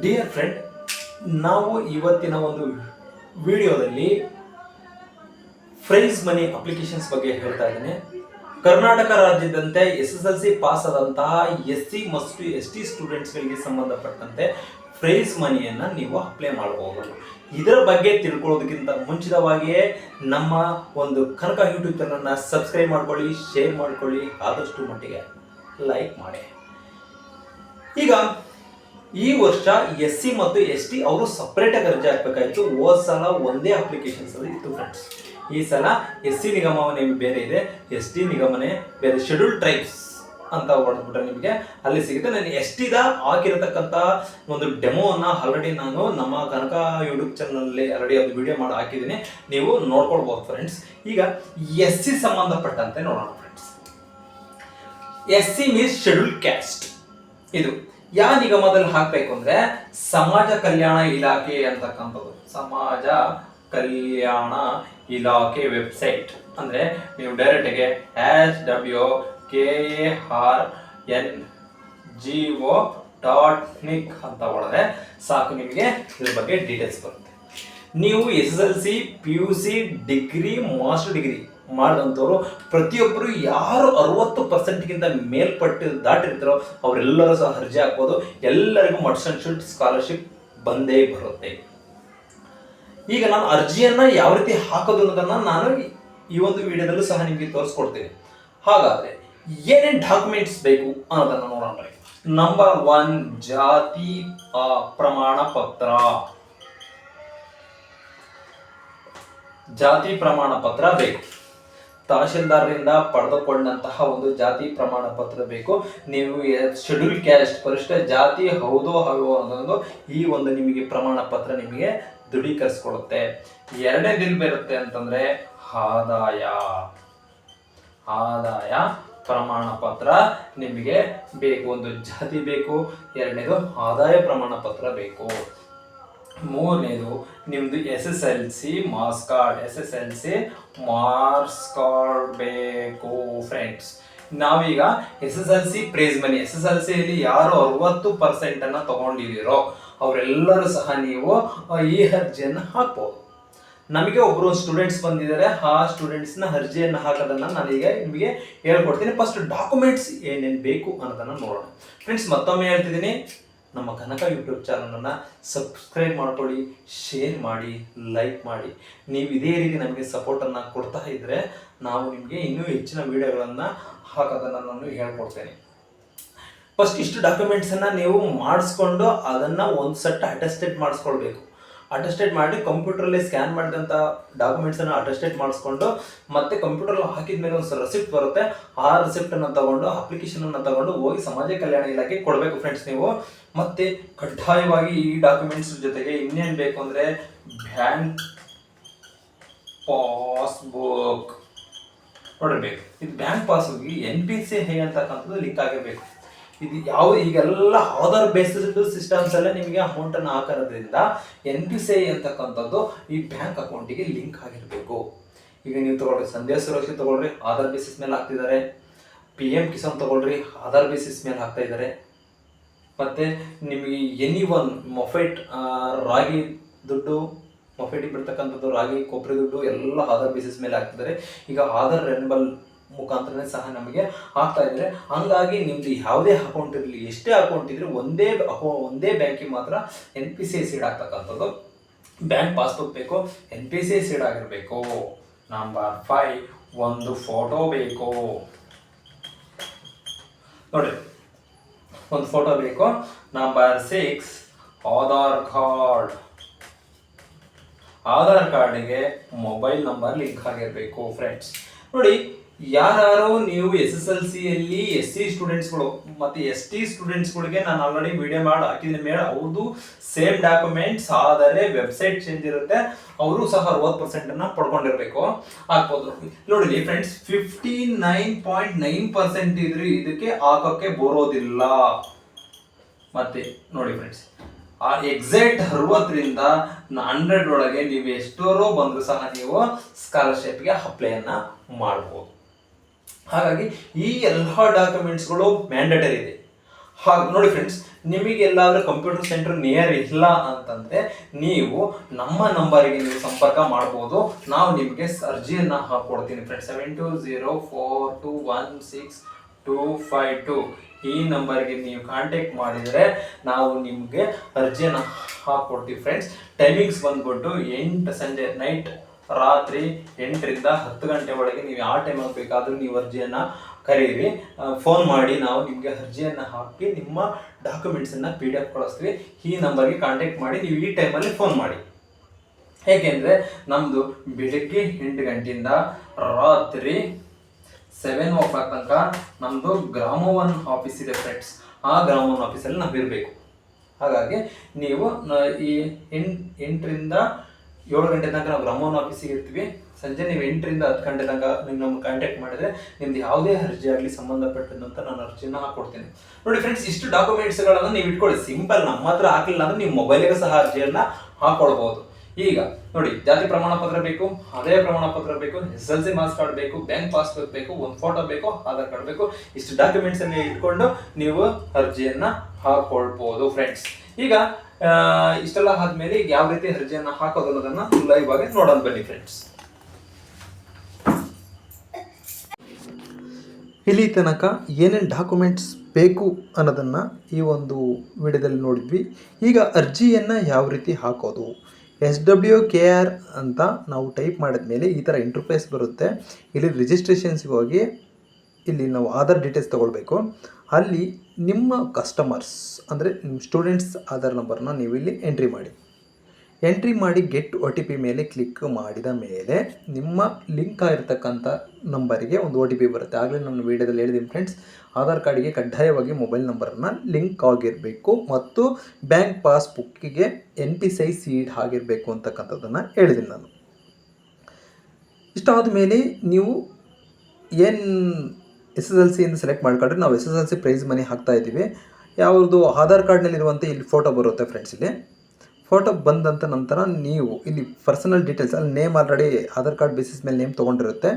Dear friend ನಾವು ಇವತ್ತಿನ ಒಂದು ವಿಡಿಯೋದಲ್ಲಿ ಫ್ರೈಸ್ ಮನಿ ಅಪ್ಲಿಕೇಶನ್ಸ್ ಬಗ್ಗೆ ಹೇಳ್ತಾ ಇದ್ದೀನಿ. Karnataka ರಾಜ್ಯದಂತೆ S S L C pass ಆದಂತಹ ಎಸ್ ಸಿ ಮತ್ತು ಎಸ್ ಟಿ ಸ್ಟೂಡೆಂಟ್ಸ್ಗಳಿಗೆ ಸಂಬಂಧಪಟ್ಟಂತೆ ಪ್ರೈಸ್ ಮನಿಯನ್ನು ನೀವು ಅಪ್ಲೈ ಮಾಡಬಹುದು ಇದರ ಬಗ್ಗೆ ತಿಳ್ಕೊಳ್ಳೋದಕ್ಕಿಂತ ಮುಂಚಿತವಾಗಿಯೇ ನಮ್ಮ ಒಂದು ಕನಕ ಯೂಟ್ಯೂಬ್ ಚಾನಲ್ನ ಸಬ್ಸ್ಕ್ರೈಬ್ ಮಾಡ್ಕೊಳ್ಳಿ ಶೇರ್ ಮಾಡ್ಕೊಳ್ಳಿ, ಆದಷ್ಟು ಮಟ್ಟಿಗೆ ಲೈಕ್ ಮಾಡಿ. ಈಗ ಈ ವರ್ಷ ಎಸ್ ಸಿ ಮತ್ತು ಎಸ್ ಟಿ ಅವರು ಸಪ್ರೇಟಾಗಿ ಅರ್ಜಿ ಹಾಕಬೇಕಾಯಿತು. ಹೋದ ಸಲ ಒಂದೇ ಅಪ್ಲಿಕೇಶನ್ಸ್ ಅಲ್ಲಿ ಇತ್ತು ಫ್ರೆಂಡ್ಸ್ ಈ ಸಲ ಎಸ್ ಸಿ ನಿಗಮನೆ ಬೇರೆ ಇದೆ. ಎಸ್ ಟಿ ನಿಗಮನೆ ಬೇರೆ ಶೆಡ್ಯೂಲ್ ಟ್ರೈಬ್ಸ್ ಅಂತ ಹೊಡೆದ್ಬಿಟ್ರೆ ನಿಮಗೆ ಅಲ್ಲಿ ಸಿಗುತ್ತೆ. ನಾನು ಎಸ್ ಟಿದ ಹಾಕಿರತಕ್ಕಂಥ ಒಂದು ಡೆಮೋವನ್ನು ಆಲ್ರೆಡಿ ನಾನು ನಮ್ಮ ಕನಕ ಯೂಟ್ಯೂಬ್ ಚಾನಲಲ್ಲಿ ಆಲ್ರೆಡಿ ಅದು ವಿಡಿಯೋ ಮಾಡಿ ಹಾಕಿದ್ದೀನಿ. ನೀವು ನೋಡ್ಕೊಳ್ಬೋದು ಫ್ರೆಂಡ್ಸ್ ಈಗ ಎಸ್ ಸಿ ಸಂಬಂಧಪಟ್ಟಂತೆ ನೋಡೋಣ friends S C means schedule caste ಇದು. ಯಾವ ನಿಗಮದಲ್ಲಿ ಹಾಕ್ಬೇಕು ಅಂದ್ರೆ ಸಮಾಜ ಕಲ್ಯಾಣ ಇಲಾಖೆ ಅಂತಕ್ಕಂಥದ್ದು. ಸಮಾಜ ಕಲ್ಯಾಣ ಇಲಾಖೆ ವೆಬ್ಸೈಟ್ ಅಂದ್ರೆ ನೀವು ಡೈರೆಕ್ಟ್ಗೆ H W K A R N G O dot nic ಅಂತ ಹೊಡೆದ್ರೆ ಸಾಕು ನಿಮಗೆ ಇದ್ರ ಬಗ್ಗೆ ಡೀಟೇಲ್ಸ್ ಬರುತ್ತೆ. ನೀವು S S L C P U C degree master degree ಮಾಡಿದಂಥವ್ರು, ಪ್ರತಿಯೊಬ್ಬರು ಯಾರು ಅರವತ್ತು ಪರ್ಸೆಂಟ್ಗಿಂತ ಮೇಲ್ಪಟ್ಟು ದಾಟಿರ್ತಾರೋ ಅವರೆಲ್ಲರೂ ಸಹ ಅರ್ಜಿ ಹಾಕ್ಬೋದು. ಎಲ್ಲರಿಗೂ ಮಡ್ಸನ್ಶಿಪ್ ಸ್ಕಾಲರ್ಶಿಪ್ ಬಂದೇ ಬರುತ್ತೆ. ಈಗ ನಾನು ಅರ್ಜಿಯನ್ನು ಯಾವ ರೀತಿ ಹಾಕೋದು ಅನ್ನೋದನ್ನು ನಾನು ಈ ಒಂದು ವಿಡಿಯೋದಲ್ಲೂ ಸಹ ನಿಮಗೆ ತೋರಿಸ್ಕೊಡ್ತೀನಿ. ಹಾಗಾದರೆ ಏನೇನು ಡಾಕ್ಯುಮೆಂಟ್ಸ್ ಬೇಕು ಅನ್ನೋದನ್ನು ನೋಡೋಣ ನಂಬರ್ ಒನ್ ಜಾತಿ ಪ್ರಮಾಣ ಪತ್ರ. ಜಾತಿ ಪ್ರಮಾಣ ಪತ್ರ ಬೇಕು. ತಹಶೀಲ್ದಾರರಿಂದ ಪಡೆದುಕೊಂಡಂತಹ ಒಂದು ಜಾತಿ ಪ್ರಮಾಣ ಪತ್ರ ಬೇಕು. ನೀವು ಶೆಡ್ಯೂಲ್ ಕ್ಯಾಸ್ಟ್ ಪರಿಷ್ಠ ಜಾತಿ ಹೌದೋ ಅಲ್ವೋ ಅನ್ನೋದು ಈ ಒಂದು ನಿಮಗೆ ಪ್ರಮಾಣ ಪತ್ರ ನಿಮಗೆ ದೃಢೀಕರಿಸ್ಕೊಡುತ್ತೆ. ದಿನ ಬರುತ್ತೆ ಅಂತಂದ್ರೆ ಆದಾಯ. ಆದಾಯ ಪ್ರಮಾಣ ಪತ್ರ ನಿಮಗೆ ಬೇಕು. ಒಂದು ಜಾತಿ ಬೇಕು, ಎರಡನೇದು ಆದಾಯ ಪ್ರಮಾಣ ಪತ್ರ ಬೇಕು. ಮೂರನೇದು ನಿಮ್ಮದು S S L C marks card S S L C marks card ಬೇಕು ಫ್ರೆಂಡ್ಸ್ ನಾವೀಗ S S L C prize money S S L ಸಿಯಲ್ಲಿ ಯಾರು ಅರವತ್ತು ಪರ್ಸೆಂಟನ್ನು ತಗೊಂಡಿದ್ದೀರೋ ಅವರೆಲ್ಲರೂ ಸಹ ನೀವು ಈ ಅರ್ಜಿಯನ್ನು ಹಾಕ್ಬೋದು. ನಮಗೆ ಒಬ್ಬರು ಸ್ಟೂಡೆಂಟ್ಸ್ ಬಂದಿದ್ದಾರೆ, ಆ ಸ್ಟೂಡೆಂಟ್ಸ್ನ ಅರ್ಜಿಯನ್ನು ಹಾಕೋದನ್ನು ನಾನೀಗ ನಿಮಗೆ ಹೇಳ್ಕೊಡ್ತೀನಿ. ಫಸ್ಟ್ ಡಾಕ್ಯುಮೆಂಟ್ಸ್ ಏನೇನು ಬೇಕು ಅನ್ನೋದನ್ನು ನೋಡೋಣ. ಫ್ರೆಂಡ್ಸ್ ಮತ್ತೊಮ್ಮೆ ಹೇಳ್ತಿದ್ದೀನಿ. ನಮ್ಮ ಕನಕ ಯೂಟ್ಯೂಬ್ ಚಾನಲನ್ನು ಸಬ್ಸ್ಕ್ರೈಬ್ ಮಾಡ್ಕೊಳ್ಳಿ ಶೇರ್ ಮಾಡಿ ಲೈಕ್ ಮಾಡಿ. ನೀವು ಇದೇ ರೀತಿ ನಮಗೆ ಸಪೋರ್ಟನ್ನು ಕೊಡ್ತಾ ಇದ್ದರೆ ನಾವು ನಿಮಗೆ ಇನ್ನೂ ಹೆಚ್ಚಿನ ವಿಡಿಯೋಗಳನ್ನು ಹಾಕೋದನ್ನು ನಾನು ಹೇಳ್ಕೊಡ್ತೇನೆ. ಫಸ್ಟ್ ಇಷ್ಟು ಡಾಕ್ಯುಮೆಂಟ್ಸನ್ನು ನೀವು ಮಾಡಿಸ್ಕೊಂಡು ಅದನ್ನು ಒಂದು ಸೆಟ್ ಅಟೆಸ್ಟೆಡ್ ಮಾಡಿಸ್ಕೊಳ್ಬೇಕು. ಅಟೆಸ್ಟೆಡ್ ಮಾಡಿ ಕಂಪ್ಯೂಟ್ರಲ್ಲಿ ಸ್ಕ್ಯಾನ್ ಮಾಡಿದಂಥ ಡಾಕ್ಯುಮೆಂಟ್ಸನ್ನು ಅಟೆಸ್ಟೇಟ್ ಮಾಡಿಸ್ಕೊಂಡು ಮತ್ತೆ ಕಂಪ್ಯೂಟರ್ಲ್ಲಿ ಹಾಕಿದ ಮೇಲೆ ಒಂದು ರೆಸಿಪ್ಟ್ ಬರುತ್ತೆ. ಆ ರೆಸಿಪ್ಟನ್ನು ತಗೊಂಡು ಅಪ್ಲಿಕೇಶನನ್ನು ತಗೊಂಡು ಹೋಗಿ ಸಮಾಜ ಕಲ್ಯಾಣ ಇಲಾಖೆ ಕೊಡಬೇಕು ಫ್ರೆಂಡ್ಸ್ ನೀವು. ಮತ್ತೆ ಕಡ್ಡಾಯವಾಗಿ ಈ ಡಾಕ್ಯುಮೆಂಟ್ಸ್ ಜೊತೆಗೆ ಇನ್ನೇನು ಬೇಕು ಅಂದರೆ ಬ್ಯಾಂಕ್ ಪಾಸ್ಬುಕ್. ನೋಡಿರ್ಬೇಕು ಇದು ಬ್ಯಾಂಕ್ ಪಾಸ್ಬುಕ್ಗೆ ಎನ್ ಪಿ ಸಿ ಹೇ ಅಂತಕ್ಕಂಥದ್ದು ಲಿಂಕ್ ಆಗಿರಬೇಕು. ಇದು ಯಾವ ಈಗೆಲ್ಲ ಆಧಾರ್ ಬೇಸ್ಡ್ ಸಿಸ್ಟಮ್ಸ್ ಅಲ್ಲೇ ನಿಮಗೆ ಅಮೌಂಟನ್ನು ಹಾಕೋದ್ರಿಂದ ಎನ್ ಪಿ ಸಿ ಐ ಅಂತಕ್ಕಂಥದ್ದು ಈ ಬ್ಯಾಂಕ್ ಅಕೌಂಟಿಗೆ ಲಿಂಕ್ ಆಗಿರಬೇಕು. ಈಗ ನೀವು ತಗೊಳ್ರಿ, ಸಂಧ್ಯಾ ಸುರಕ್ಷೆ ತಗೊಳ್ರಿ ಆಧಾರ್ ಬೇಸಿಸ್ ಮೇಲೆ ಹಾಕ್ತಿದ್ದಾರೆ. ಪಿ ಎಂ ಕಿಸಾನ್ ತಗೊಳ್ರಿ ಆಧಾರ್ ಬೇಸಿಸ್ ಮೇಲೆ ಹಾಕ್ತಾ ಇದ್ದಾರೆ. ಮತ್ತೆ ನಿಮಗೆ ಎನಿ ಒನ್ ಮೊಫೆಟ್ ರಾಗಿ ದುಡ್ಡು ಮೊಫೆಟಿಗೆ ಬಿಡ್ತಕ್ಕಂಥದ್ದು ರಾಗಿ, ಕೊಬ್ಬರಿ ದುಡ್ಡು, ಎಲ್ಲ ಆಧಾರ್ ಬೇಸಿಸ್ ಮೇಲೆ ಹಾಕ್ತಿದ್ದಾರೆ. ಈಗ ಆಧಾರ್ ರೆನ್ಬಲ್ ಮುಖಾಂತರನೇ ಸಹ ನಮಗೆ ಆಗ್ತಾ ಇದ್ದಾರೆ. ಹಂಗಾಗಿ ನಿಮ್ದು ಯಾವುದೇ ಅಕೌಂಟ್ ಇರಲಿ, ಎಷ್ಟೇ ಅಕೌಂಟ್ ಇದ್ರೆ ಒಂದೇ ಅಕೌ, ಒಂದೇ ಬ್ಯಾಂಕಿಗೆ ಮಾತ್ರ ಎನ್ ಪಿ ಸಿ ಸೀಡ್ ಆಗ್ತಕ್ಕಂಥದ್ದು. ಬ್ಯಾಂಕ್ ಪಾಸ್ಬುಕ್ ಬೇಕು ಎನ್ ಪಿ ಸಿ ಸೀಡ್ ಆಗಿರಬೇಕು. ನಂಬರ್ ಫೈವ್ ಒಂದು ಫೋಟೋ ಬೇಕು. ನೋಡ್ರಿ ಒಂದು ಫೋಟೋ ಬೇಕು. Number six Aadhaar card Aadhaar ಕಾರ್ಡಿಗೆ ಮೊಬೈಲ್ ನಂಬರ್ ಲಿಂಕ್ ಆಗಿರಬೇಕು ಫ್ರೆಂಡ್ಸ್ ನೋಡಿ ಯಾರು ನೀವು ಎಸ್ ಎಸ್ ಎಲ್ ಸಿಯಲ್ಲಿ ಎಸ್ ಸಿ ಸ್ಟೂಡೆಂಟ್ಸ್ಗಳು ಮತ್ತು ಎಸ್ ಟಿ ಸ್ಟೂಡೆಂಟ್ಸ್ಗಳಿಗೆ ನಾನು ಆಲ್ರೆಡಿ ವಿಡಿಯೋ ಮಾಡಿ ಹಾಕಿದ ಮೇಲೆ ಅವ್ರದ್ದು ಸೇಮ್ ಡಾಕ್ಯುಮೆಂಟ್ಸ್ ಆದರೆ ವೆಬ್ಸೈಟ್ ಚೇಂಜ್ ಇರುತ್ತೆ. ಅವರು ಸಹ ಅರವತ್ತು ಪರ್ಸೆಂಟನ್ನು ಪಡ್ಕೊಂಡಿರಬೇಕು. ಹಾಕ್ಬೋದು ನೋಡಿ friends fifty nine point nine percent ಇದ್ರೆ, ಇದಕ್ಕೆ ಹಾಕೋಕ್ಕೆ ಬರೋದಿಲ್ಲ. ಮತ್ತೆ ನೋಡಿ ಫ್ರೆಂಡ್ಸ್ ಆ ಎಕ್ಸಾಕ್ಟ್ ಅರವತ್ತರಿಂದ ಹಂಡ್ರೆಡ್ ಒಳಗೆ ನೀವು ಎಷ್ಟೋರೋ ಬಂದರೂ ಸಹ ನೀವು ಸ್ಕಾಲರ್ಶಿಪ್ಗೆ ಅಪ್ಲೈಯನ್ನು ಮಾಡ್ಬೋದು. ಹಾಗಾಗಿ ಈ ಎಲ್ಲ ಡಾಕ್ಯುಮೆಂಟ್ಸ್ಗಳು ಮ್ಯಾಂಡೇಟರಿ ಇದೆ. ಹಾಗೆ ನೋಡಿ ಫ್ರೆಂಡ್ಸ್ ನಿಮಗೆಲ್ಲಾದರೂ ಕಂಪ್ಯೂಟರ್ ಸೆಂಟರ್ ನಿಯರ್ ಇಲ್ಲ ಅಂತಂದರೆ ನೀವು ನಮ್ಮ ನಂಬರಿಗೆ ನೀವು ಸಂಪರ್ಕ ಮಾಡ್ಬೋದು. ನಾವು ನಿಮಗೆ ಅರ್ಜಿಯನ್ನು ಹಾಕ್ಕೊಡ್ತೀನಿ friends seven two zero four two one six two five two ಈ ನಂಬರ್ಗೆ ನೀವು ಕಾಂಟ್ಯಾಕ್ಟ್ ಮಾಡಿದರೆ ನಾವು ನಿಮಗೆ ಅರ್ಜಿಯನ್ನು ಹಾಕ್ಕೊಡ್ತೀವಿ ಫ್ರೆಂಡ್ಸ್ ಟೈಮಿಂಗ್ಸ್ ಬಂದ್ಬಿಟ್ಟು ಎಂಟು ಸಂಜೆ ನೈಟ್ ರಾತ್ರಿ ಎಂಟರಿಂದ ಹತ್ತು ಗಂಟೆ ಒಳಗೆ ನೀವು ಯಾವ ಟೈಮಲ್ಲಿ ಬೇಕಾದರೂ ನೀವು ಅರ್ಜಿಯನ್ನು ಕರೀರಿ. ಫೋನ್ ಮಾಡಿ ನಾವು ನಿಮಗೆ ಅರ್ಜಿಯನ್ನು ಹಾಕಿ ನಿಮ್ಮ ಡಾಕ್ಯುಮೆಂಟ್ಸನ್ನು ಪಿ ಡಿ ಎಫ್ ಕಳಿಸ್ತೀವಿ. ಈ ನಂಬರ್ಗೆ ಕಾಂಟ್ಯಾಕ್ಟ್ ಮಾಡಿ ನೀವು ಈ ಟೈಮಲ್ಲಿ ಫೋನ್ ಮಾಡಿ. ಏಕೆಂದರೆ ನಮ್ಮದು ಬೆಳಗ್ಗೆ ಎಂಟು ಗಂಟೆಯಿಂದ ರಾತ್ರಿ ಸೆವೆನ್ ಓ ಕ್ಲಾಕ್ ತನಕ ನಮ್ಮದು ಗ್ರಾಮ ಒನ್ ಆಫೀಸ್ ಇದೆ ಫ್ರೆಂಡ್ಸ್ ಆ ಗ್ರಾಮ ಒನ್ ಆಫೀಸಲ್ಲಿ ನಾವು ಇರಬೇಕು ಹಾಗಾಗಿ ನೀವು ಈ ಎಂಟು, ಎಂಟರಿಂದ ಏಳು ಗಂಟೆ ತನಕ ನಾವು ಗ್ರಾಮೋನ್ ಆಫೀಸಿಗೆ ಇರ್ತೀವಿ. ಸಂಜೆ ನೀವು ಎಂಟರಿಂದ ಹತ್ತು ಗಂಟೆ ತನಕ ನೀವು ನಮ್ಗೆ ಕಾಂಟ್ಯಾಕ್ಟ್ ಮಾಡಿದ್ರೆ ನಿಮ್ದು ಯಾವುದೇ ಅರ್ಜಿ ಆಗಲಿ ಸಂಬಂಧಪಟ್ಟಂತ ನಾನು ಅರ್ಜಿನ ಹಾಕೊಡ್ತೀನಿ. ನೋಡಿ ಫ್ರೆಂಡ್ಸ್ ಇಷ್ಟು ಡಾಕ್ಯುಮೆಂಟ್ಸ್ಗಳನ್ನು ನೀವು ಇಟ್ಕೊಳ್ಳಿ. ಸಿಂಪಲ್ ನಮ್ಮ ಹತ್ರ ಹಾಕಿಲ್ಲ ಅಂದ್ರೆ ನೀವು ಮೊಬೈಲಿಗೆ ಸಹ ಅರ್ಜಿಯನ್ನ ಹಾಕೊಳ್ಬಹುದು ಈಗ ನೋಡಿ, ಜಾತಿ ಪ್ರಮಾಣ ಪತ್ರ ಬೇಕು ಆದಾಯ ಪ್ರಮಾಣ ಪತ್ರ ಬೇಕು, S L C marks card ಬೇಕು, ಬ್ಯಾಂಕ್ ಪಾಸ್ಬುಕ್ ಬೇಕು, ಒಂದು ಫೋಟೋ ಬೇಕು, ಆಧಾರ್ ಕಾರ್ಡ್ ಬೇಕು, ಇಷ್ಟು ಡಾಕ್ಯುಮೆಂಟ್ಸ್ ಅನ್ನ ಇಟ್ಕೊಂಡು ನೀವು ಅರ್ಜಿಯನ್ನ ಹಾಕೊಳ್ಬಹುದು ಫ್ರೆಂಡ್ಸ್ ಈಗ ಇಷ್ಟೆಲ್ಲ ಆದ್ಮೇಲೆ ಈಗ ಯಾವ ರೀತಿ ಅರ್ಜಿಯನ್ನು ಹಾಕೋದು ಅನ್ನೋದನ್ನ ಲೈವ್ ಆಗಿ ನೋಡೋಣ ಬನ್ನಿ ಫ್ರೆಂಡ್ಸ್ ಇಲ್ಲಿ ತನಕ ಏನೇನು ಡಾಕ್ಯುಮೆಂಟ್ಸ್ ಬೇಕು ಅನ್ನೋದನ್ನು ಈ ಒಂದು ವಿಡಿಯೋದಲ್ಲಿ ನೋಡಿದ್ವಿ. ಈಗ ಅರ್ಜಿಯನ್ನು ಯಾವ ರೀತಿ ಹಾಕೋದು? ಎಸ್ ಡಬ್ಲ್ಯೂ ಕೆ ಆರ್ ಅಂತ ನಾವು ಟೈಪ್ ಮಾಡಿದ ಮೇಲೆ ಈ ಥರ ಇಂಟರ್ಫೇಸ್ ಬರುತ್ತೆ. ಇಲ್ಲಿ ರಿಜಿಸ್ಟ್ರೇಷನ್ಸ್ಗೆ ಹೋಗಿ ಇಲ್ಲಿ ನಾವು ಆಧಾರ್ ಡೀಟೇಲ್ಸ್ ತೊಗೊಳ್ಬೇಕು. ಅಲ್ಲಿ ನಿಮ್ಮ ಕಸ್ಟಮರ್ಸ್ ಅಂದರೆ ನಿಮ್ಮ ಸ್ಟೂಡೆಂಟ್ಸ್ ಆಧಾರ್ ನಂಬರ್ನ ನೀವು ಇಲ್ಲಿ ಎಂಟ್ರಿ ಮಾಡಿ. ಎಂಟ್ರಿ ಮಾಡಿ ಗೆಟ್ ಒ ಟಿ ಪಿ ಮೇಲೆ ಕ್ಲಿಕ್ ಮಾಡಿದ ಮೇಲೆ ನಿಮ್ಮ ಲಿಂಕ್ ಆಗಿರ್ತಕ್ಕಂಥ ನಂಬರಿಗೆ ಒಂದು ಒ ಟಿ ಪಿ ಬರುತ್ತೆ. ಆಗಲೇ ನಾನು ವೀಡಿಯೋದಲ್ಲಿ ಹೇಳಿದ್ದೀನಿ ಫ್ರೆಂಡ್ಸ್ ಆಧಾರ್ ಕಾರ್ಡಿಗೆ ಕಡ್ಡಾಯವಾಗಿ ಮೊಬೈಲ್ ನಂಬರನ್ನು ಲಿಂಕ್ ಆಗಿರಬೇಕು ಮತ್ತು ಬ್ಯಾಂಕ್ ಪಾಸ್ಬುಕ್ಕಿಗೆ ಎನ್ ಪಿ ಸೈ ಸೀಡ್ ಆಗಿರಬೇಕು ಅಂತಕ್ಕಂಥದ್ದನ್ನು ಹೇಳಿದ್ದೀನಿ ನಾನು. ಇಷ್ಟಾದ ಮೇಲೆ ನೀವು ಏನು ಎಸ್ ಎಸ್ ಎಲ್ ಸಿಯಿಂದ ಸೆಲೆಕ್ಟ್ ಮಾಡ್ಕೊಂಡ್ರೆ ನಾವು S S L C prize money ಹಾಕ್ತಾ ಇದ್ದೀವಿ. ಯಾವುದು ಆಧಾರ್ ಕಾರ್ಡ್ನಲ್ಲಿರುವಂಥ ಇಲ್ಲಿ ಫೋಟೋ ಬರುತ್ತೆ ಫ್ರೆಂಡ್ಸ್ ಇಲ್ಲಿ. ಫೋಟೋ ಬಂದಂಥ ನಂತರ ನೀವು ಇಲ್ಲಿ ಪರ್ಸನಲ್ ಡೀಟೇಲ್ಸ್ ಅಲ್ಲಿ name already Aadhaar card basis ಮೇಲೆ ನೇಮ್ ತೊಗೊಂಡಿರುತ್ತೆ.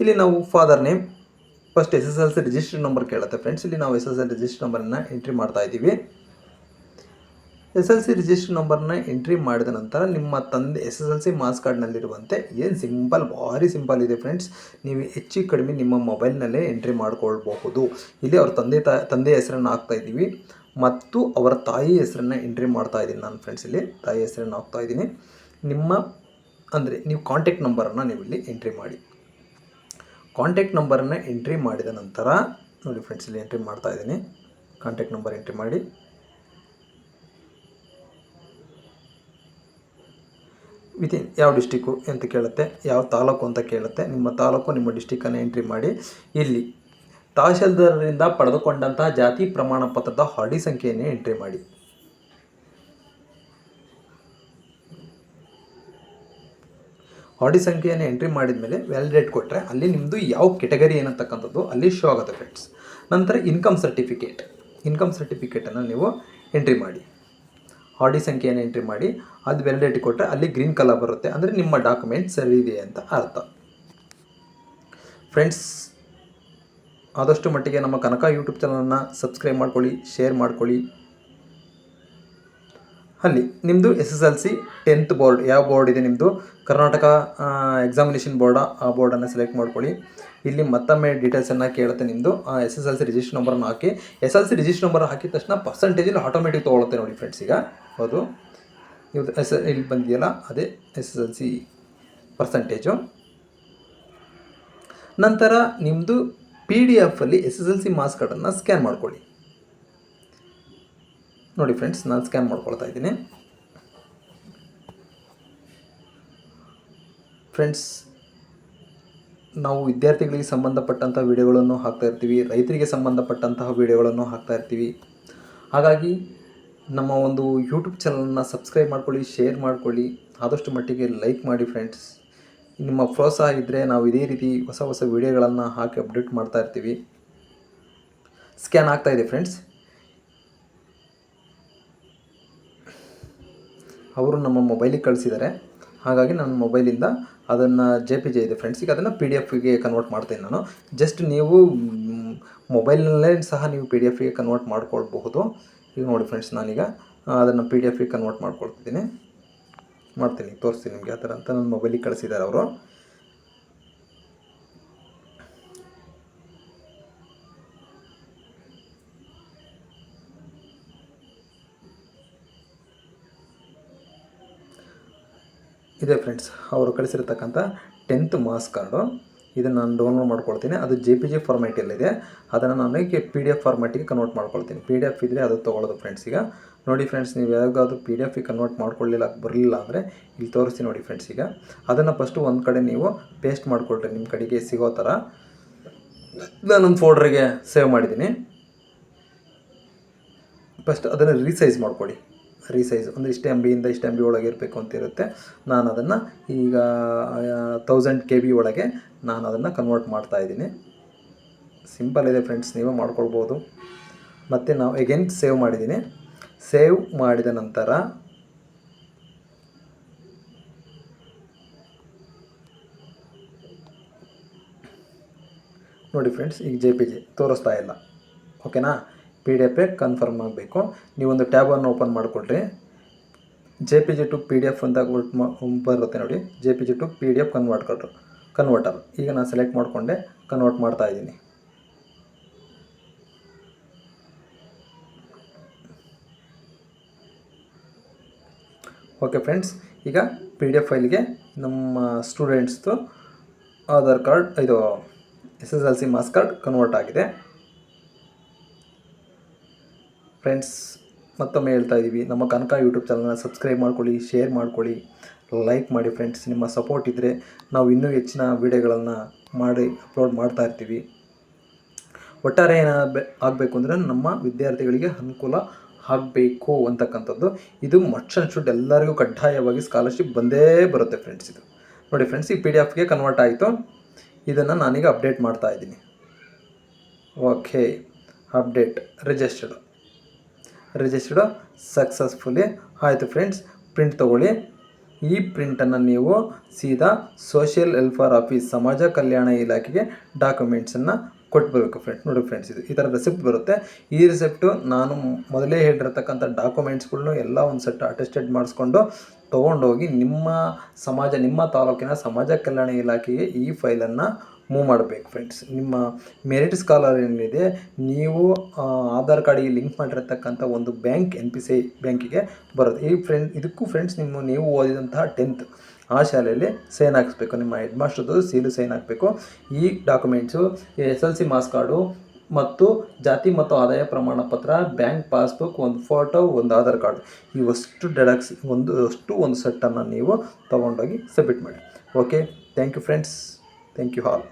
ಇಲ್ಲಿ ನಾವು father name first S S L C register number ಕೇಳುತ್ತೆ ಫ್ರೆಂಡ್ಸ್ ಇಲ್ಲಿ ನಾವು ಎಸ್ ಎಸ್ ಎಲ್ ರಿಜಿಸ್ಟರ್ ನಂಬರನ್ನು ಎಂಟ್ರಿ ಮಾಡ್ತಾ ಇದ್ದೀವಿ. ಎಸ್ ಎಲ್ ಸಿ ರಿಜಿಸ್ಟರ್ ನಂಬರ್ನ ಎಂಟ್ರಿ ಮಾಡಿದ ನಂತರ ನಿಮ್ಮ ತಂದೆ S S L C marks ಕಾರ್ಡ್ನಲ್ಲಿರುವಂತೆ ಏನು ಸಿಂಪಲ್ ಭಾರಿ ಸಿಂಪಲ್ ಇದೆ ಫ್ರೆಂಡ್ಸ್ ನೀವು ಹೆಚ್ಚು ಕಡಿಮೆ ನಿಮ್ಮ ಮೊಬೈಲ್ನಲ್ಲೇ ಎಂಟ್ರಿ ಮಾಡಿಕೊಳ್ಬಹುದು. ಇಲ್ಲಿ ಅವ್ರ ತಂದೆ ತಾ, ತಂದೆ ಹೆಸರನ್ನು ಹಾಕ್ತಾ ಇದ್ದೀವಿ. ಮತ್ತು ಅವರ ತಾಯಿ ಹೆಸರನ್ನು ಎಂಟ್ರಿ ಮಾಡ್ತಾ ಇದ್ದೀನಿ ನಾನು ಫ್ರೆಂಡ್ಸ್ ಇಲ್ಲಿ. ತಾಯಿ ಹೆಸರನ್ನು ಹಾಕ್ತಾ ಇದ್ದೀನಿ. ನಿಮ್ಮ, ಅಂದರೆ ನೀವು ಕಾಂಟ್ಯಾಕ್ಟ್ ನಂಬರನ್ನು ನೀವು ಇಲ್ಲಿ ಎಂಟ್ರಿ ಮಾಡಿ. ಕಾಂಟ್ಯಾಕ್ಟ್ ನಂಬರನ್ನು ಎಂಟ್ರಿ ಮಾಡಿದ ನಂತರ, ನೋಡಿ ಫ್ರೆಂಡ್ಸ್ ಇಲ್ಲಿ ಎಂಟ್ರಿ ಮಾಡ್ತಾ ಇದ್ದೀನಿ. ಕಾಂಟ್ಯಾಕ್ಟ್ ನಂಬರ್ ಎಂಟ್ರಿ ಮಾಡಿ. ವಿತಿನ್ ಯಾವ ಡಿಸ್ಟಿಕ್ಕು ಅಂತ ಕೇಳುತ್ತೆ, ಯಾವ ತಾಲೂಕು ಅಂತ ಕೇಳುತ್ತೆ, ನಿಮ್ಮ ತಾಲೂಕು, ನಿಮ್ಮ ಡಿಸ್ಟಿಕ್ಕನ್ನು ಎಂಟ್ರಿ ಮಾಡಿ. ಇಲ್ಲಿ ತಹಶೀಲ್ದಾರರಿಂದ ಪಡೆದುಕೊಂಡಂತಹ ಜಾತಿ ಪ್ರಮಾಣ ಪತ್ರದ ಹಾಡಿ ಸಂಖ್ಯೆಯನ್ನು ಎಂಟ್ರಿ ಮಾಡಿ. ಹಾಡಿ ಸಂಖ್ಯೆಯನ್ನು ಎಂಟ್ರಿ ಮಾಡಿದ ಮೇಲೆ ವ್ಯಾಲಿಡೇಟ್ ಕೊಟ್ಟರೆ ಅಲ್ಲಿ ನಿಮ್ಮದು ಯಾವ ಕೆಟಗರಿ ಏನಂತಕ್ಕಂಥದ್ದು ಅಲ್ಲಿ ಶೋ ಆಗುತ್ತೆ ಫ್ರೆಂಡ್ಸ್ ನಂತರ ಇನ್ಕಮ್ ಸರ್ಟಿಫಿಕೇಟ್ ಇನ್ಕಮ್ ಸರ್ಟಿಫಿಕೇಟನ್ನು ನೀವು ಎಂಟ್ರಿ ಮಾಡಿ. ಹಾಡಿ ಸಂಖ್ಯೆಯನ್ನು ಎಂಟ್ರಿ ಮಾಡಿ, ಅದು ವ್ಯಾಲಿಡೇಟ್ ಕೊಟ್ಟರೆ ಅಲ್ಲಿ ಗ್ರೀನ್ ಕಲರ್ ಬರುತ್ತೆ. ಅಂದರೆ ನಿಮ್ಮ ಡಾಕ್ಯುಮೆಂಟ್ ಸರಿ ಇದೆ ಅಂತ ಅರ್ಥ. ಫ್ರೆಂಡ್ಸ್ ಆದಷ್ಟು ಮಟ್ಟಿಗೆ ನಮ್ಮ ಕನಕ ಯೂಟ್ಯೂಬ್ ಚಾನಲನ್ನು ಸಬ್ಸ್ಕ್ರೈಬ್ ಮಾಡ್ಕೊಳ್ಳಿ ಶೇರ್ ಮಾಡ್ಕೊಳ್ಳಿ. ಅಲ್ಲಿ ನಿಮ್ಮದು S S L C tenth board ಯಾವ ಬೋರ್ಡ್ ಇದೆ ನಿಮ್ಮದು ಕರ್ನಾಟಕ ಎಕ್ಸಾಮಿನೇಷನ್ ಬೋರ್ಡ ಆ ಬೋರ್ಡನ್ನು ಸೆಲೆಕ್ಟ್ ಮಾಡ್ಕೊಳ್ಳಿ. ಇಲ್ಲಿ ಮತ್ತೊಮ್ಮೆ ಡೀಟೇಲ್ಸನ್ನು ಕೇಳುತ್ತೆ ನಿಮ್ಮದು S S L C register ನಂಬರನ್ನು ಹಾಕಿ. S L C register number ಹಾಕಿದ ತಕ್ಷಣ ಪರ್ಸೆಂಟೇಜಲ್ಲಿ ಆಟೋಮೆಟಿಕ್ ತೊಗೊಳುತ್ತೆ ನೋಡಿ ಫ್ರೆಂಡ್ಸ್ ಈಗ. ಹೌದು. ಇವತ್ತು ಎಸ್ ಇಲ್ಲಿ ಬಂದಿದೆಯಲ್ಲ, ಅದೇ S S L C percentage ನಂತರ ನಿಮ್ಮದು P D ಎಫಲ್ಲಿ S S L C marks ಕಾರ್ಡನ್ನು ಸ್ಕ್ಯಾನ್ ಮಾಡ್ಕೊಳ್ಳಿ. ನೋಡಿ ಫ್ರೆಂಡ್ಸ್ ನಾನು ಸ್ಕ್ಯಾನ್ ಮಾಡ್ಕೊಳ್ತಾ ಇದ್ದೀನಿ. ಫ್ರೆಂಡ್ಸ್ ನಾವು ವಿದ್ಯಾರ್ಥಿಗಳಿಗೆ ಸಂಬಂಧಪಟ್ಟಂಥ ವಿಡಿಯೋಗಳನ್ನು ಹಾಕ್ತಾ ಇರ್ತೀವಿ, ರೈತರಿಗೆ ಸಂಬಂಧಪಟ್ಟಂತಹ ವಿಡಿಯೋಗಳನ್ನು ಹಾಕ್ತಾ ಇರ್ತೀವಿ. ಹಾಗಾಗಿ ನಮ್ಮ ಒಂದು ಯೂಟ್ಯೂಬ್ ಚಾನಲನ್ನು ಸಬ್ಸ್ಕ್ರೈಬ್ ಮಾಡ್ಕೊಳ್ಳಿ ಶೇರ್ ಮಾಡ್ಕೊಳ್ಳಿ. ಆದಷ್ಟು ಮಟ್ಟಿಗೆ ಲೈಕ್ ಮಾಡಿ ಫ್ರೆಂಡ್ಸ್ ನಿಮ್ಮ ಪ್ರೋತ್ಸಾಹ ಇದ್ದರೆ ನಾವು ಇದೇ ರೀತಿ ಹೊಸ ಹೊಸ ವಿಡಿಯೋಗಳನ್ನು ಹಾಕಿ ಅಪ್ಡೇಟ್ ಮಾಡ್ತಾ ಇರ್ತೀವಿ. ಸ್ಕ್ಯಾನ್ ಆಗ್ತಾ ಇದೆ ಫ್ರೆಂಡ್ಸ್ ಅವರು ನಮ್ಮ ಮೊಬೈಲಿಗೆ ಕಳಿಸಿದ್ದಾರೆ. ಹಾಗಾಗಿ ನನ್ನ ಮೊಬೈಲಿಂದ ಅದನ್ನು ಜೆ ಪಿ ಜೆ ಇದೆ ಫ್ರೆಂಡ್ಸ್ ಈಗ ಅದನ್ನು ಪಿ ಡಿ ಎಫ್ಗೆ ಕನ್ವರ್ಟ್ ಮಾಡ್ತೀನಿ ನಾನು. ಜಸ್ಟ್ ನೀವು ಮೊಬೈಲ್ನಲ್ಲೇ ಸಹ ನೀವು ಪಿ ಡಿ ಎಫ್ಗೆ ಕನ್ವರ್ಟ್ ಮಾಡ್ಕೊಳ್ಬಹುದು. ಈಗ ನೋಡಿ ಫ್ರೆಂಡ್ಸ್ ನಾನೀಗ ಅದನ್ನು ಪಿ ಡಿ ಎಫಿಗೆ ಕನ್ವರ್ಟ್ ಮಾಡ್ಕೊಳ್ತಿದ್ದೀನಿ ಮಾಡ್ತೀನಿ, ತೋರಿಸ್ತೀನಿ ನಿಮಗೆ ಆ ಥರ ಅಂತ ನನ್ನ ಮೊಬೈಲಿಗೆ ಕಳಿಸಿದ್ದಾರೆ ಅವರು. ಇದೆ ಫ್ರೆಂಡ್ಸ್ ಅವರು ಕಳಿಸಿರ್ತಕ್ಕಂಥ ಟೆಂತ್ ಮಾಸ್ ಕಾರ್ಡು ಇದನ್ನು ನಾನು ಡೌನ್ಲೋಡ್ ಮಾಡ್ಕೊಳ್ತೀನಿ. ಅದು ಜೆ ಪಿ ಜಿ ಫಾರ್ಮ್ಯಾಟಲ್ಲಿದೆ ಅದನ್ನು ನಾನು ಈಗ ಪಿ ಡಿ ಎಫ್ ಕನ್ವರ್ಟ್ ಮಾಡ್ಕೊಳ್ತೀನಿ. ಪಿ ಡಿ ಎಫ್ ಇದ್ದರೆ ಅದು ತೊಗೊಳ್ಳೋದು ಫ್ರೆಂಡ್ಸ್ ಈಗ. ನೋಡಿ ಫ್ರೆಂಡ್ಸ್ ನೀವು ಯಾವಾಗಾದ್ರೂ ಪಿ ಡಿ ಎಫಿಗೆ ಕನ್ವರ್ಟ್ ಮಾಡ್ಕೊಳ್ಳಿಲ್ಲ, ಬರಲಿಲ್ಲ ಅಂದರೆ ಇಲ್ಲಿ ತೋರಿಸ್ತೀನಿ ನೋಡಿ ಫ್ರೆಂಡ್ಸ್ ಈಗ. ಅದನ್ನು ಫಸ್ಟು ಒಂದು ಕಡೆ ನೀವು ಪೇಸ್ಟ್ ಮಾಡಿಕೊಳ್ರಿ. ನಿಮ್ಮ ಕಡೆಗೆ ಸಿಗೋ ಥರ ನಾನೊಂದು ಫೋಲ್ಡ್ರಿಗೆ ಸೇವ್ ಮಾಡಿದ್ದೀನಿ. ಫಸ್ಟ್ ಅದನ್ನು ರೀಸೈಸ್ ಮಾಡ್ಕೊಳ್ಳಿ ರೀಸೈಸ್ ಅಂದರೆ ಇಷ್ಟು ಎಂ ಬಿಯಿಂದ ಇಷ್ಟು ಎಂ ಬಿ ಒಳಗೆ ಇರಬೇಕು ಅಂತ ಇರುತ್ತೆ. ನಾನು ಅದನ್ನು ಈಗ ತೌಸಂಡ್ ಕೆ ಬಿ ಒಳಗೆ ನಾನು ಅದನ್ನು ಕನ್ವರ್ಟ್ ಮಾಡ್ತಾ ಇದ್ದೀನಿ. ಸಿಂಪಲ್ ಇದೆ ಫ್ರೆಂಡ್ಸ್ ನೀವೇ ಮಾಡ್ಕೊಳ್ಬೋದು. ಮತ್ತು ನಾವು ಎಗೇನ್ ಸೇವ್ ಮಾಡಿದ್ದೀನಿ. ಸೇವ್ ಮಾಡಿದ ನಂತರ ನೋಡಿ ಫ್ರೆಂಡ್ಸ್ ಈಗ ಜೆ ಪಿ ಜಿ ತೋರಿಸ್ತಾ ಇಲ್ಲ. ಓಕೆನಾ ಪಿ ಡಿ ಎಫೇ ಕನ್ಫರ್ಮ್ ಆಗಬೇಕು. ನೀವೊಂದು ಟ್ಯಾಬನ್ನು open ಮಾಡಿಕೊಳ್ರಿ. J P G to P D F ಅಂತ ಬರುತ್ತೆ ನೋಡಿ. J P G to P D F convert ಕೊಟ್ಟರು ಕನ್ವರ್ಟರ್ ಈಗ ನಾನು ಸೆಲೆಕ್ಟ್ ಮಾಡಿಕೊಂಡೆ. ಕನ್ವರ್ಟ್ ಮಾಡ್ತಾ ಇದ್ದೀನಿ. ಓಕೆ ಫ್ರೆಂಡ್ಸ್ ಈಗ ಪಿ ಡಿ ಎಫ್ ಫೈಲ್ಗೆ ನಮ್ಮ ಸ್ಟೂಡೆಂಟ್ಸ್ದು ಆಧಾರ್ ಕಾರ್ಡ್, ಇದು S S L C marks card convert ಆಗಿದೆ. ಫ್ರೆಂಡ್ಸ್, ಮತ್ತೊಮ್ಮೆ ಹೇಳ್ತಾ ಇದ್ದೀವಿ ನಮ್ಮ ಕನಕ ಯೂಟ್ಯೂಬ್ ಚಾನಲ್ನ ಸಬ್ಸ್ಕ್ರೈಬ್ ಮಾಡ್ಕೊಳ್ಳಿ, ಶೇರ್ ಮಾಡ್ಕೊಳ್ಳಿ, ಲೈಕ್ ಮಾಡಿ ಫ್ರೆಂಡ್ಸ್. ನಿಮ್ಮ ಸಪೋರ್ಟ್ ಇದ್ದರೆ ನಾವು ಇನ್ನೂ ಹೆಚ್ಚಿನ ವೀಡಿಯೋಗಳನ್ನು ಮಾಡಿ ಅಪ್ಲೋಡ್ ಮಾಡ್ತಾ ಇರ್ತೀವಿ. ಒಟ್ಟಾರೆ ಏನ ಆಗಬೇಕು ಅಂದರೆ ನಮ್ಮ ವಿದ್ಯಾರ್ಥಿಗಳಿಗೆ ಅನುಕೂಲ ಆಗಬೇಕು ಅಂತಕ್ಕಂಥದ್ದು. ಇದು ಮಚ್ ಶುಡ್ ಎಲ್ಲರಿಗೂ ಕಡ್ಡಾಯವಾಗಿ ಸ್ಕಾಲರ್ಶಿಪ್ ಬಂದೇ ಬರುತ್ತೆ ಫ್ರೆಂಡ್ಸ್ ಇದು. ನೋಡಿ ಫ್ರೆಂಡ್ಸ್, ಈ ಪಿ ಡಿ ಎಫ್ಗೆ ಕನ್ವರ್ಟ್ ಆಯಿತು. ಇದನ್ನು ನಾನೀಗ ಅಪ್ಡೇಟ್ ಮಾಡ್ತಾ ಇದ್ದೀನಿ. Okay update registered registered successfully ಆಯಿತು ಫ್ರೆಂಡ್ಸ್ ಪ್ರಿಂಟ್ ತೊಗೊಳ್ಳಿ. ಈ ಪ್ರಿಂಟನ್ನು ನೀವು ಸೀದಾ ಸೋಷಿಯಲ್ ವೆಲ್ಫೇರ್ ಆಫೀಸ್ ಸಮಾಜ ಕಲ್ಯಾಣ ಇಲಾಖೆಗೆ ಡಾಕ್ಯುಮೆಂಟ್ಸನ್ನು ಕೊಟ್ಬಿಡ್ಬೇಕು ಫ್ರೆಂಡ್ ನೋಡಿ ಫ್ರೆಂಡ್ಸ್ ಇದು ಈ ಥರ ರೆಸಿಪ್ಟ್ ಬರುತ್ತೆ. ಈ ರಿಸಿಪ್ಟು ನಾನು ಮೊದಲೇ ಹೇಳಿರತಕ್ಕಂಥ ಡಾಕ್ಯುಮೆಂಟ್ಸ್ಗಳ್ನು ಎಲ್ಲ ಒಂದು ಸೆಟ್ ಅಟೆಸ್ಟೆಡ್ ಮಾಡಿಸ್ಕೊಂಡು ತೊಗೊಂಡೋಗಿ ನಿಮ್ಮ ಸಮಾಜ, ನಿಮ್ಮ ತಾಲೂಕಿನ ಸಮಾಜ ಕಲ್ಯಾಣ ಇಲಾಖೆಗೆ ಈ ಫೈಲನ್ನು ಮೂವ್ ಮಾಡಬೇಕು ಫ್ರೆಂಡ್ಸ್ ನಿಮ್ಮ ಮೆರಿಟ್ ಸ್ಕಾಲರ್ ಏನಿದೆ, ನೀವು ಆಧಾರ್ ಕಾರ್ಡಿಗೆ ಲಿಂಕ್ ಮಾಡಿರತಕ್ಕಂಥ ಒಂದು ಬ್ಯಾಂಕ್ ಎನ್ ಪಿ ಸಿ ಬ್ಯಾಂಕಿಗೆ ಬರುತ್ತೆ ಈ ಫ್ರೆಂಡ್ ಇದಕ್ಕೂ ಫ್ರೆಂಡ್ಸ್ ನಿಮ್ಮ, ನೀವು ಓದಿದಂತಹ ಟೆಂತ್ ಆ ಶಾಲೆಯಲ್ಲಿ ಸೈನ್ ಹಾಕಿಸ್ಬೇಕು. ನಿಮ್ಮ ಹೆಡ್ ಮಾಸ್ಟರ್ದು ಸೀಲು ಸೈನ್ ಹಾಕಬೇಕು. ಈ documents S L C marks card ಮತ್ತು ಜಾತಿ ಮತ್ತು ಆದಾಯ ಪ್ರಮಾಣ ಪತ್ರ ಬ್ಯಾಂಕ್ ಪಾಸ್ಬುಕ್ ಒಂದು ಫೋಟೋ ಒಂದು ಆಧಾರ್ ಕಾರ್ಡ್ ಇವಷ್ಟು ಡೆಡಕ್ಸ್ ಒಂದು, ಅಷ್ಟು ಒಂದು ಸೆಟ್ಟನ್ನು ನೀವು ತೊಗೊಂಡೋಗಿ ಸಬ್ಮಿಟ್ ಮಾಡಿ. Okay thank you friends thank you all